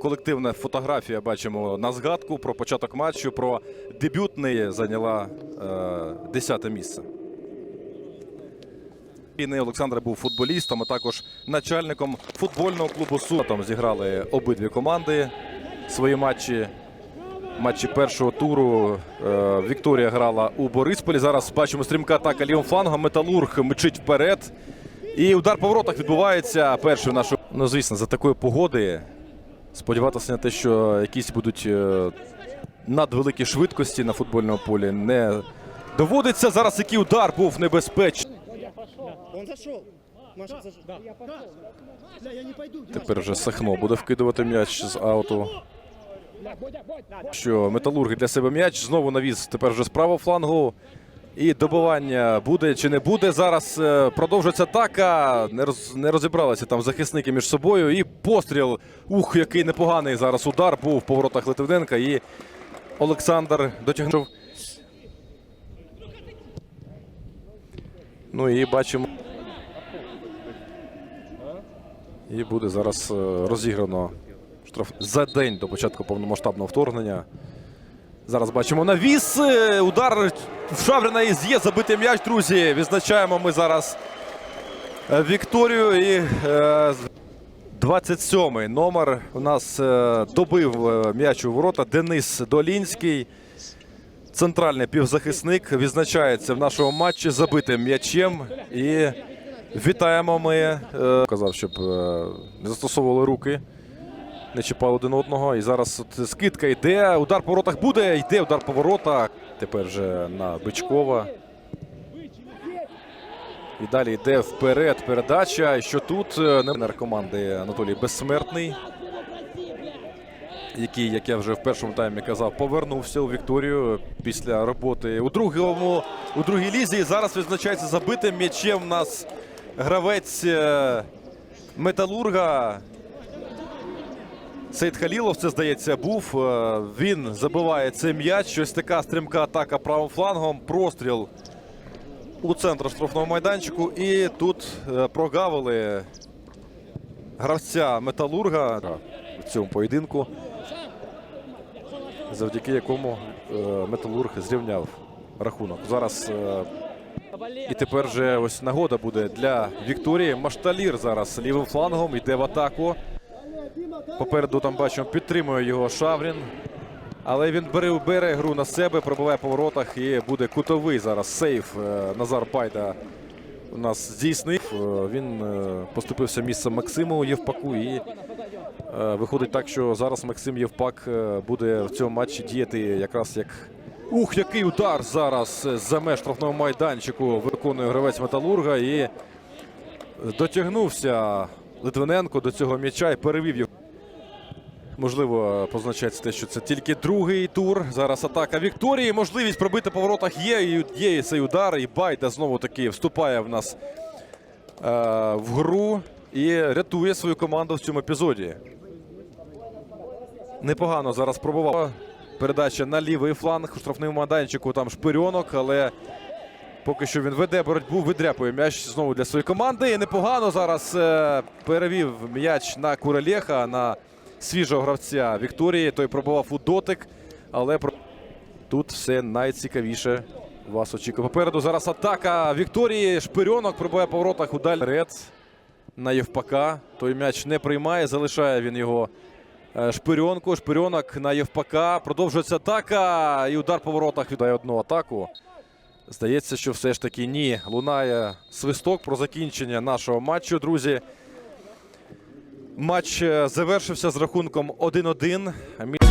колективна фотографія бачимо на згадку про початок матчу. Про дебютний зайняла е, 10 місце. Війни Олександр був футболістом, а також начальником футбольного клубу Су. Там зіграли обидві команди свої матчі. Матчі першого туру е, Вікторія грала у Борисполі. Зараз бачимо стрімка атака лівим флангом. Металург мчить вперед. І удар по воротах відбувається. Перший нашу. Ну, звісно, за такої погоди сподіватися на те, що якісь будуть е, надвеликі швидкості на футбольному полі не доводиться. Зараз який удар був небезпечний. Тепер вже Сахно буде вкидувати м'яч з ауту. Що металурги для себе м'яч знову навіз тепер вже з правого флангу. І добивання буде чи не буде. Зараз е, продовжується атака. Не, роз, не розібралися там захисники між собою. І постріл. Ух, який непоганий зараз удар був в поворотах Литвиненка. І Олександр дотягнув. Ну і бачимо. І буде зараз е, розіграно штраф за день до початку повномасштабного вторгнення. Зараз бачимо навіс. е, Удар Шавріна і є забитий м'яч, друзі. Відзначаємо ми зараз е, Вікторію. І е, 27-й номер у нас е, добив е, м'яч у ворота Денис Долінський. Центральний півзахисник відзначається в нашому матчі забитим м'ячем. І вітаємо ми. е, Казав, щоб е, не застосовували руки, не чіпали один одного. І зараз от скидка йде. Удар по воротах буде. Йде удар по воротах. Тепер вже на Бичкова. І далі йде вперед передача. І що тут е, тренер команди Анатолій Безсмертний, який, як я вже в першому таймі казав, повернувся у Вікторію після роботи у другому у другій лізі. І зараз відзначається забитим м'ячем. У нас гравець е, Металурга. Сейд Халілов, це здається, був. Е, Він забиває цей м'яч. Щось така стрімка атака правим флангом. Простріл у центр штрафного майданчику. І тут е, прогавили гравця Металурга в цьому поєдинку, завдяки якому е, Металург зрівняв рахунок. Зараз і тепер же ось нагода буде для Вікторії. Машталір зараз лівим флангом йде в атаку. Попереду там бачимо, підтримує його Шаврін. Але він бере, бере гру на себе, пробиває по воротах і буде кутовий зараз сейф. Е, Назар Байда у нас здійснив. Е, Він е, поступився місцем Максиму Євпаку. І виходить так, що зараз Максим Євпак буде в цьому матчі діяти якраз як. Ух, який удар зараз за меж штрафного майданчику виконує гравець Металурга. І дотягнувся Литвиненко до цього м'яча і перевів його. Можливо, позначається те, що це тільки другий тур. Зараз атака Вікторії. Можливість пробити по воротах є. І є цей удар. І Байда знову таки вступає в нас е, в гру і рятує свою команду в цьому епізоді. Непогано зараз пробував. Передача на лівий фланг у штрафному майданчику. Там шпирьонок, але поки що він веде боротьбу, видряпує м'яч знову для своєї команди. І непогано зараз е, перевів м'яч на Курелєха, на свіжого гравця Вікторії. Той пробував у дотик, але тут все найцікавіше вас очікує. Попереду зараз атака Вікторії. Шпирьонок пробиває по воротах удаль. Вперед на Євпака. Той м'яч не приймає, залишає він його е, шпирьонку. Шпирьонок на Євпака. Продовжується атака. І удар по воротах віддає одну атаку. Здається, що все ж таки ні. Лунає свисток про закінчення нашого матчу, друзі. Матч е, завершився з рахунком 1-1. Мі-